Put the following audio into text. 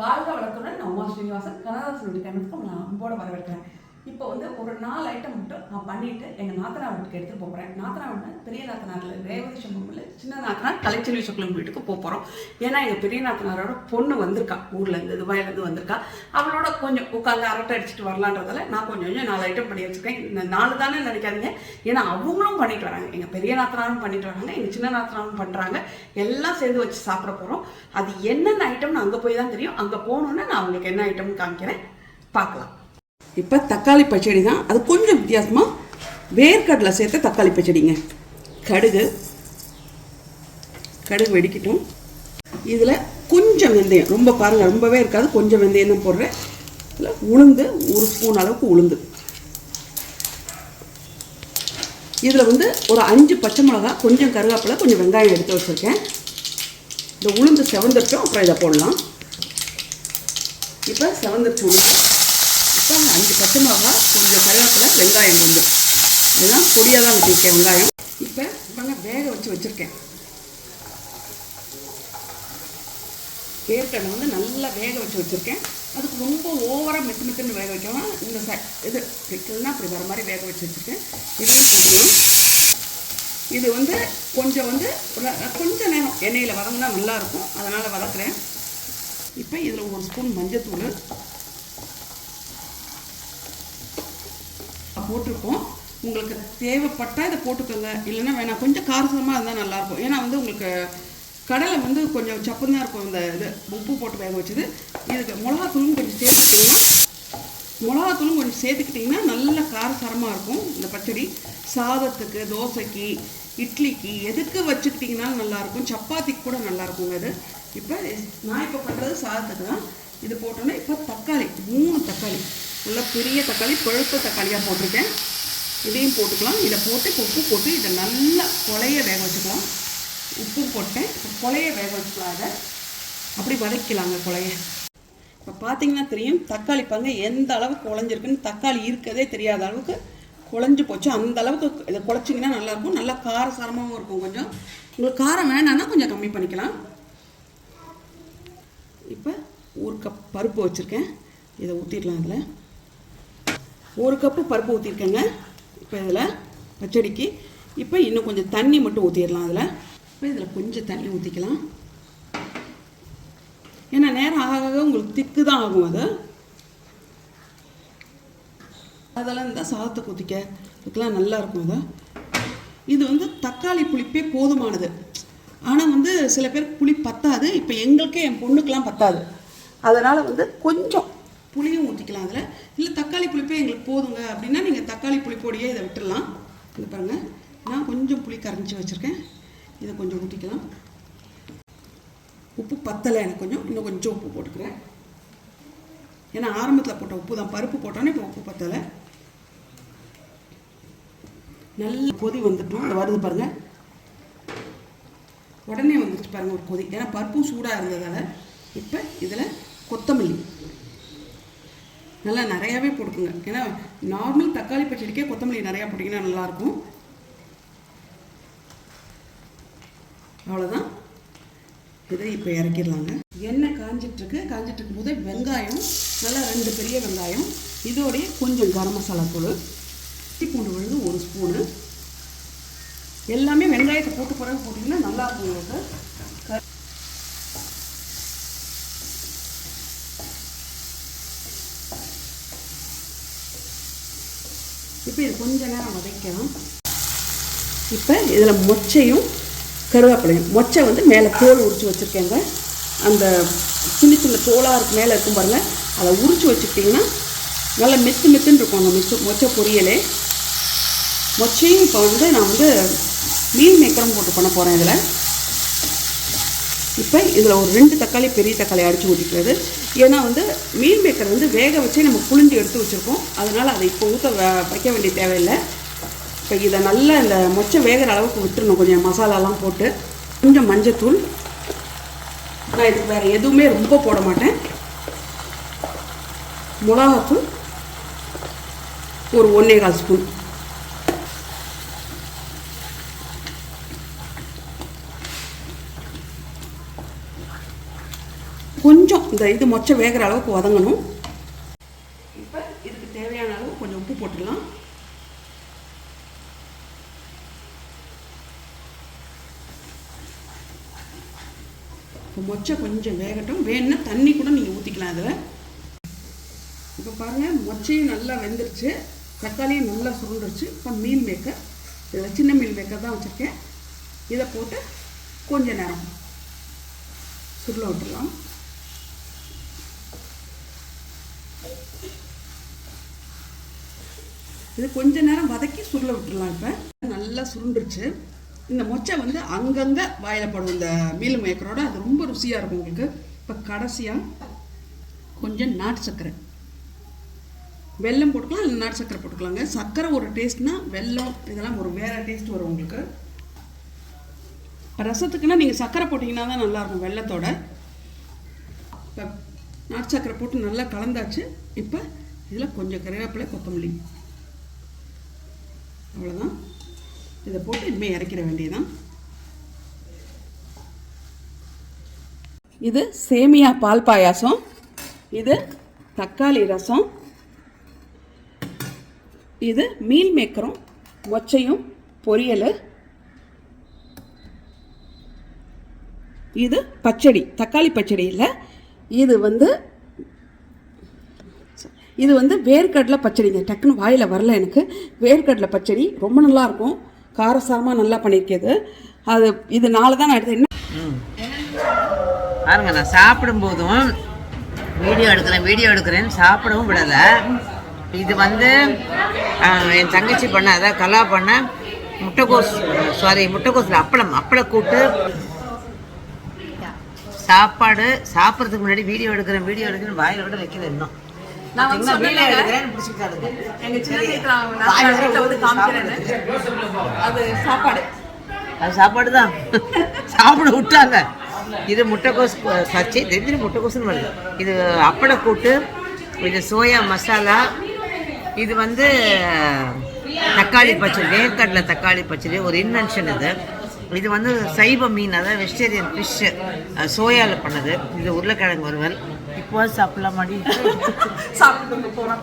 வாழ்க வளத்துடன். நான் உமா ஸ்ரீனிவாசன் கனதாசனுடைய கணக்கு நான் அன்போடு வரவேற்கிறேன். இப்போ வந்து ஒரு நாலு ஐட்டம் மட்டும் நான் பண்ணிட்டு எங்கள் நாத்தனா வீட்டுக்கு எடுத்துகிட்டு போகிறேன் நாத்தனா வீட்டு பெரிய நாத்தனாரில் ரேவதி சம்பவம்ல சின்ன நாத்தனார் கலைச்செல்வி சுக்லம் வீட்டுக்கு போக போகிறோம் ஏன்னா எங்கள் பெரிய நாத்தனாரோட பொண்ணு வந்திருக்கா. ஊர்லேருந்து துபாயிலேருந்து வந்திருக்கா. அவளோட கொஞ்சம் உட்காந்து அரட்டை அடிச்சுட்டு வரலான்றதால நான் கொஞ்சம் கொஞ்சம் நாலு ஐட்டம் பண்ணி வச்சுருக்கேன். இந்த நாலு தானே நினைக்காதீங்க. ஏன்னா அவங்களும் பண்ணிட்டு வராங்க. எங்கள் பெரிய நாத்தனாரும் பண்ணிட்டு வராங்க எங்கள் சின்ன நாத்தனாரும் பண்ணுறாங்க எல்லாம் சேர்ந்து வச்சு சாப்பிட போகிறோம் அது என்னென்ன ஐட்டம்னு அங்கே போய் தான் தெரியும். அங்கே போகணுன்னு நான் உங்களுக்கு என்ன ஐட்டம்னு காமிக்கிறேன் பார்க்கலாம். இப்போ தக்காளி பச்சடி தான். அது கொஞ்சம் வித்தியாசமாக வேர்க்கடலை சேர்த்து தக்காளி பச்சடிங்க. கடுகு. கடுகு வெடிக்கட்டும். இதில் கொஞ்சம் வெந்தயம். ரொம்ப பாருங்கள் ரொம்பவே இருக்காது. கொஞ்சம் வெந்தயம் தான் போடுறேன். இதில் உளுந்து ஒரு ஸ்பூன் அளவுக்கு உளுந்து. இதில் வந்து ஒரு அஞ்சு பச்சை மிளகா கொஞ்சம் கருவேப்பிலை கொஞ்சம் வெங்காயம் எடுத்து வச்சுருக்கேன். இந்த உளுந்து செவந்துருச்சோம் அப்புறம் இதை போடலாம். இப்போ செவந்துருச்சு உளுந்து. இப்போ அஞ்சு பச்சை மிளகா கொஞ்சம் கருவேப்பிலை வெங்காயம் கொஞ்சம் இதெல்லாம் பொடியாக தான் வச்சுருக்கேன் வெங்காயம். இப்போ பாருங்க வேக வச்சு வச்சுருக்கேன். வேர்க்கடலை வந்து நல்லா வேக வச்சு வச்சுருக்கேன். அதுக்கு ரொம்ப ஓவராக மெத்து மெத்துன்னு வேக வைக்கலாம் இந்த ச இது பிக்கல்னால் அப்படி வர மாதிரி வேக வச்சு வச்சுருக்கேன். இதையும் போட்டுக்கலாம் இது வந்து கொஞ்சம் வந்து கொஞ்சம் நேரம் எண்ணெயில் வதங்கினா நல்லாயிருக்கும் அதனால் வதக்குறேன். இப்போ இதில் ஒரு ஸ்பூன் மஞ்சத்தூள் போட்டிருக்கோம் உங்களுக்கு தேவைப்பட்டால் இதை போட்டுக்கோங்க. இல்லைன்னா வேணாம். கொஞ்சம் காரசமாக இருந்தால் நல்லாயிருக்கும். ஏன்னா வந்து உங்களுக்கு கடலை வந்து கொஞ்சம் சப்புந்தான் இருக்கும் இந்த இது. உப்பு போட்டு வேக வச்சது. இதுக்கு மிளகாத்தூளும் கொஞ்சம் சேர்த்துக்கிட்டிங்கன்னா மிளகாத்தூளும் கொஞ்சம் சேர்த்துக்கிட்டிங்கன்னா நல்ல காரசாரமாக இருக்கும் இந்த பச்சடி. சாதத்துக்கு தோசைக்கு இட்லிக்கு எதுக்கு வச்சுக்கிட்டிங்கனாலும் நல்லாயிருக்கும். சப்பாத்திக்கு கூட நல்லாயிருக்குங்க இது. இப்போ நான் இப்போ பண்ணுறது சாதத்துக்கு தான். இது போட்டோன்னே இப்போ தக்காளி மூணு தக்காளி. நல்லா பெரிய தக்காளி பழுத்த தக்காளியாக போட்டிருக்கேன். இதையும் போட்டுக்கலாம். இதை போட்டு இப்போ உப்பு போட்டு இதை நல்லா கொலைய வேக வச்சுக்கலாம். உப்பு போட்டேன். இப்போ கொலைய வேக வச்சுக்கலாம் அதை அப்படி வதக்கலாங்க கொலைய. இப்போ பார்த்தீங்கன்னா தெரியும் தக்காளி பாருங்க எந்த அளவுக்கு குழஞ்சிருக்குன்னு. தக்காளி இருக்கதே தெரியாத அளவுக்கு குழஞ்சி போச்சு. அந்த அளவுக்கு இதை குழச்சிங்கன்னா நல்லாயிருக்கும். நல்லா காரசாரமாகவும் இருக்கும் கொஞ்சம். உங்களுக்கு காரம் வேணான்னா கொஞ்சம் கம்மி பண்ணிக்கலாம். இப்போ ஒரு கப் பருப்பு வச்சுருக்கேன். இதை ஊற்றிடலாம் அதில். ஒரு கப்பு பருப்பு ஊற்றிருக்கேங்க இப்போ இதில் பச்சடிக்கு. இப்போ இன்னும் கொஞ்சம் தண்ணி மட்டும் ஊற்றிடலாம் அதில் இப்போ இதில் கொஞ்சம் தண்ணி ஊற்றிக்கலாம் ஏன்னா நேரம் ஆக ஆக உங்களுக்கு திக்கு தான் ஆகும் அது. அதெல்லாம் இந்த சாதத்தை குத்திக்க இதுக்கெல்லாம் நல்லா இருக்கும் அது. இது வந்து தக்காளி புளிப்பே போதுமானது. ஆனால் வந்து சில பேர் புளி பத்தாது. இப்போ எங்களுக்கே என் பொண்ணுக்கெலாம் பத்தாது. அதனால் வந்து கொஞ்சம் புளியும் ஊற்றிக்கலாம் அதில். இல்லை தக்காளி புளிப்பே எங்களுக்கு போதுங்க. அப்படின்னா நீங்கள் தக்காளி புளிப்போடையே இதை விட்டுடலாம் இது பாருங்கள் நான் கொஞ்சம் புளி கரைஞ்சி வச்சுருக்கேன். இதை கொஞ்சம் ஊற்றிக்கலாம் உப்பு பத்தலை எனக்கு கொஞ்சம். இன்னும் கொஞ்சம் உப்பு போட்டுக்கிறேன். ஏன்னா ஆரம்பத்தில் போட்ட உப்பு தான். பருப்பு போட்டோன்னே இப்போ உப்பு பத்தலை. நல்ல கொதி வந்துட்டோம். அது வருது பாருங்கள் உடனே வந்துட்டு பாருங்கள் ஒரு கொதி. ஏன்னா பருப்பும் சூடாக இருந்ததால் இப்போ இதில் கொத்தமல்லி. நல்லா நிறையாவே போட்டுக்குங்க. ஏன்னா நார்மல் தக்காளி பச்சடிக்கே கொத்தமல்லி நிறையா போட்டிங்கன்னா நல்லாயிருக்கும். அவ்வளோதான் இதை இப்போ இறக்கிடலாங்க. எண்ணெய் காஞ்சிட்ருக்கு. காஞ்சிட்டு இருக்கும்போது வெங்காயம் நல்லா ரெண்டு பெரிய வெங்காயம் இதோடைய கொஞ்சம் கரம் மசாலா தூள் இட்லி பூண்டு விழுது ஒரு ஸ்பூனு. எல்லாமே வெங்காயத்தை போட்டு பிறகு போட்டிங்கன்னா நல்லா இருக்கும் உங்களுக்கு இப்போ இது கொஞ்ச நேரம் வதக்கலாம் இப்போ இதில் மொச்சையும் கருவேப்பிலையும். மொச்சை வந்து மேலே தோல் உரித்து வச்சுருக்கேங்க. அந்த சின்ன சின்ன தோலாக இருக்கு மேலே இருக்கும் பாருங்கள் அதை உரித்து வச்சுக்கிட்டிங்கன்னா நல்லா மெத்து மெத்துன்னு இருக்கும் அந்த மொச்சை மொச்சை பொரியலே. மொச்சையும் இப்போ வந்து நான் வந்து மீன் மேக்கரும் போட்டு பண்ண போகிறேன் இதில். இப்போ இதில் ஒரு ரெண்டு தக்காளி பெரிய தக்காளி அடித்து ஊற்றிக்கிறது ஏன்னா வந்து மீன் மேக்கர் வந்து வேக வச்சே நம்ம புளிஞ்சு எடுத்து வச்சுருக்கோம். அதனால் அதை இப்போ ஊற்ற வைக்க வேண்டிய தேவையில்லை. இப்போ இதை நல்லா இந்த மொச்சை வேகிற அளவுக்கு விட்டுருணும் கொஞ்சம் மசாலாலாம் போட்டு. கொஞ்சம் மஞ்சத்தூள். நான் இதுக்கு வேறு எதுவுமே ரொம்ப போட மாட்டேன். மிளகாத்தூள். ஒரு ஒன்றே கால் ஸ்பூன் கொஞ்சம் இந்த இது மொச்சை வேகிற அளவுக்கு வதங்கணும். இப்போ இதுக்கு தேவையான அளவு கொஞ்சம் உப்பு போட்டுடலாம். இப்போ மொச்சை கொஞ்சம் வேகட்டும். வேணும்னா தண்ணி கூட நீங்கள் ஊற்றிக்கலாம் அதில் இப்போ பாருங்கள் மொச்சையும் நல்லா வெந்துருச்சு. தக்காளியும் நல்லா சுருண்டுருச்சு. இப்போ மீல் மேக்கர் இதில் சின்ன மீல் மேக்கர் தான் வச்சுருக்கேன். இதை போட்டு கொஞ்ச நேரம் சுருள விட்டுடலாம். இது கொஞ்ச நேரம் வதக்கி சுருள விட்டுடலாம் இப்போ. நல்லா சுருண்டுருச்சு. இந்த மொச்சை வந்து அங்கங்கே வாயில் படும் இந்த மீல் மேக்கரோட அது ரொம்ப ருசியாக இருக்கும் உங்களுக்கு. இப்போ கடைசியாக கொஞ்சம் நாட்டு சர்க்கரை. வெல்லம் போட்டுக்கலாம் இல்லை நாட்டு சர்க்கரை போட்டுக்கலாங்க. சர்க்கரை ஒரு டேஸ்ட்னா வெல்லம் இதெல்லாம் ஒரு வேறு டேஸ்ட் வரும் உங்களுக்கு. ரசத்துக்குன்னா நீங்கள் சர்க்கரை போட்டிங்கன்னா தான் நல்லாயிருக்கும் வெள்ளத்தோட இப்போ நாட்டு சர்க்கரை போட்டு நல்லா கலந்தாச்சு. இப்போ இதில் கொஞ்சம் கருவேப்பிலை கொத்தமல்லி. அவ்வளோதான் இதை போட்டு இனிமேல் இறக்கிட வேண்டியதான் இது சேமியா பால் பாயாசம். இது தக்காளி ரசம். இது மீல் மேக்கரும் மொச்சையும் பொரியல். இது பச்சடி தக்காளி பச்சடி இல்லை. இது வந்து இது வந்து வேர்க்கடலை பச்சடிங்க. டக்குன்னு வாயில் வரல எனக்கு. வேர்க்கடலை பச்சடி ரொம்ப நல்லாயிருக்கும் காரசாரமாக நல்லா பண்ணியிருக்கியது அது இது நாலு தான் நான் எடுத்தேன். பாருங்க நான் சாப்பிடும்போதும் வீடியோ எடுக்கிறேன் வீடியோ எடுக்கிறேன்னு சாப்பிடவும் விடலை. இது வந்து என் தங்கச்சி பண்ண அதாவது கலா பண்ண முட்டைக்கோஸ் சாரி முட்டைக்கோஸில் அப்பளம் அப்பள கூட்டு. சாப்பாடு சாப்பிட்றதுக்கு முன்னாடி வீடியோ எடுக்கிறேன் வீடியோ எடுக்கிறேன் வாயில் விட வைக்கிறேன் இன்னும். நான் வந்து பிடிச்சிக்கிட்டாருங்க. எங்க சின்ன வந்து. அது சாப்பாடு. அது சாப்பாடு தான். சாப்பிட விட்டாங்க. இது முட்டைக்கோஸ் ப- பச்சை தெரிஞ்சு முட்டைக்கோசுன்னு வருது. இது அப்பள கூட்டு இது சோயா மசாலா. இது வந்து தக்காளி பச்சடி வேர்க்கடலை தக்காளி பச்சடி. ஒரு இன்வென்ஷன் இது. இது வந்து சைவ மீன் அதாவது வெஜிடேரியன் ஃபிஷ்ஷு சோயாவில் பண்ணது. இது உருளைக்கிழங்கு வறுவல். இப்போ சாப்பிடலாமாடி சாப்பிட்டு போனா